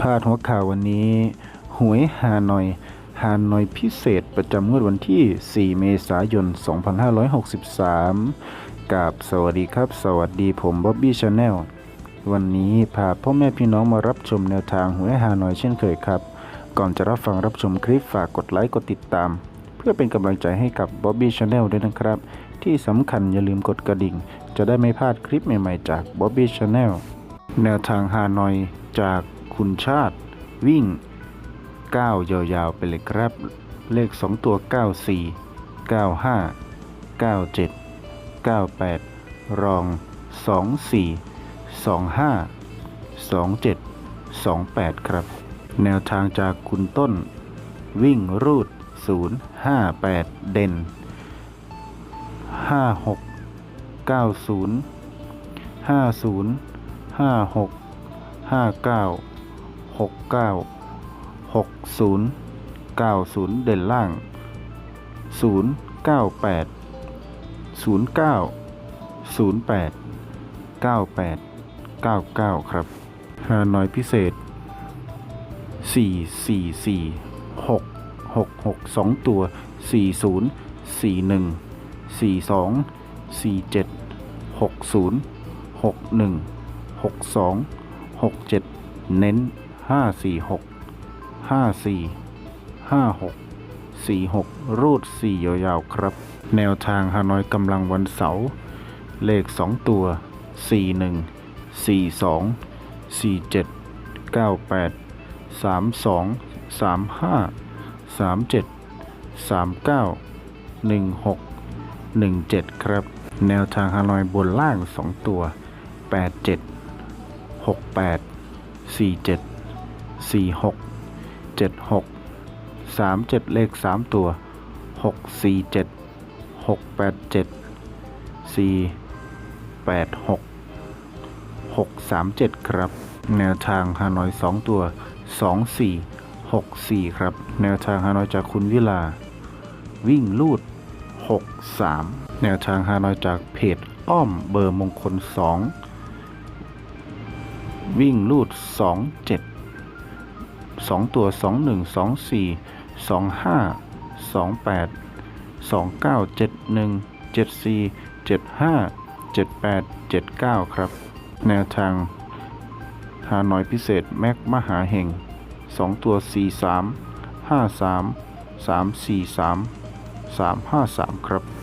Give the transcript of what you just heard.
พาดหัวข่าววันนี้หวยฮานอยฮานอยพิเศษประจำงวดวันที่ 4 เมษายน 2563 กับสวัสดีครับ สวัสดีผมบ๊อบบี้ชาแนลวันนี้พาพ่อแม่พี่น้องมารับชมแนวทางหวยฮานอยเช่นเคยครับ ก่อนจะรับฟังรับชมคลิปฝากกดไลค์กดติดตาม เพื่อเป็นกำลังใจให้กับบ๊อบบี้ชาแนลด้วยนะครับ ที่สำคัญอย่าลืมกดกระดิ่ง จะได้ไม่พลาดคลิปใหม่ๆจากบ๊อบบี้ชาแนลแนวทางฮานอยจาก คุณชาติ วิ่ง 9 ยาวๆ ไปเลยครับ เลข 2 ตัว 94 95 97 98 รอง 24 25 27 28 ครับ แนวทางจากคุณต้น วิ่งรูด 0 58 เด่น 56 90 50ห้า หกห้าเก้าหกเก้าหกศูนย์เก้าศูนย์เด่นล่างศูนย์เก้าแปดศูนย์เก้าศูนย์แปดเก้าแปดเก้าเก้าครับฮานอยพิเศษสี่สี่สี่หกหกหกสองตัวสี่ศูนย์สี่หนึ่งสี่สองสี่เจ็ดหกศูนย์หกหนึ่ง ห้าสี่หกห้าสี่ห้าหกสี่หกรูดสี่ยาวๆครับ แนวทางฮานอยกำลังวันเสาร์เลขสองตัวสี่หนึ่งสี่สองสี่เจ็ดเก้าแปดสามสองสามห้าสามเจ็ดสามเก้าหนึ่งหกหนึ่งเจ็ดครับ แนวทางฮานอยบนล่างสองตัวแปดเจ็ดหกแปดสี่เจ็ด สี่หกเจ็ดหกสามเจ็ดเลขสามตัวหกสี่เจ็ดหกแปดเจ็ดสี่แปดหกหกสามเจ็ดครับ แนวทางฮานอยสองตัวสองสี่หกสี่ครับ แนวทางฮานอยจากคุณวิลา วิ่งลูดหกสามแนวทางฮานอยจากเพจอ้อมเบอร์มงคลสองวิ่งลูดสอ งเจ็ดสองตัวสองหนึ่งสองสี่สองห้าสองแปดสองเก้าเจ็ดหนึ่งเจ็ดสี่เจ็ดห้าเจ็ดแปดเจ็ดเก้าครับ แนวทางฮานอยพิเศษแม็กมหาเห่งสองตัวสี่สามห้าสามสามสี่สามสามห้าสามครับ